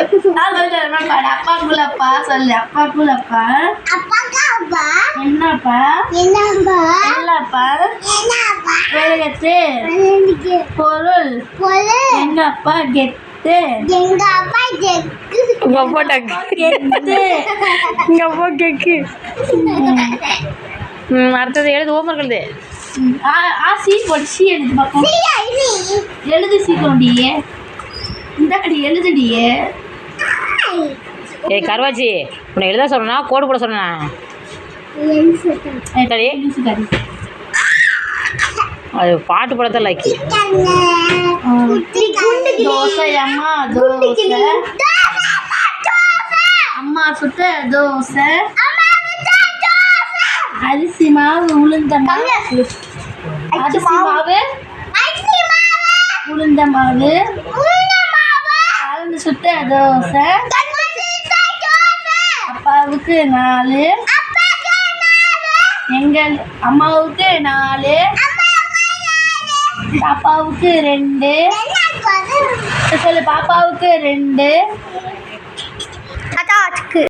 என்ன சொல்லு என்னப்பா இல்லப்பா உலகத்து பொருள் எங்க அப்பா கெத்து எங்க அப்பா உங்க அப்பா டக்கு கெத்து அப்பா அடுத்தது எழுது ஓமர்களது ஆ ஆ சீ போட்டு சீ எழுது பார்ப்போம். எழுது சீக்கிரம்டி இந்தாடி எழுதுடியே ஏய் கருவாச்சி உன்னை எழுத சொன்னா கோடு போட சொன்னேன்? அது பாட்டு படத்தை லைக்கி தோசை அம்மா தோசை. அம்மா சுட்ட தோசை. அரிசி மாவு உளுந்த மாவு. அரிசி மாவு. உளுந்த மாவு. கலந்து சுட்ட தோசை. அப்பாவுக்கு நாலு. எங்க அம்மாவுக்கு நாலு. பாப்பாவுக்கு ரெண்டு. சொல்லு பாப்பாவுக்கு ரெண்டு.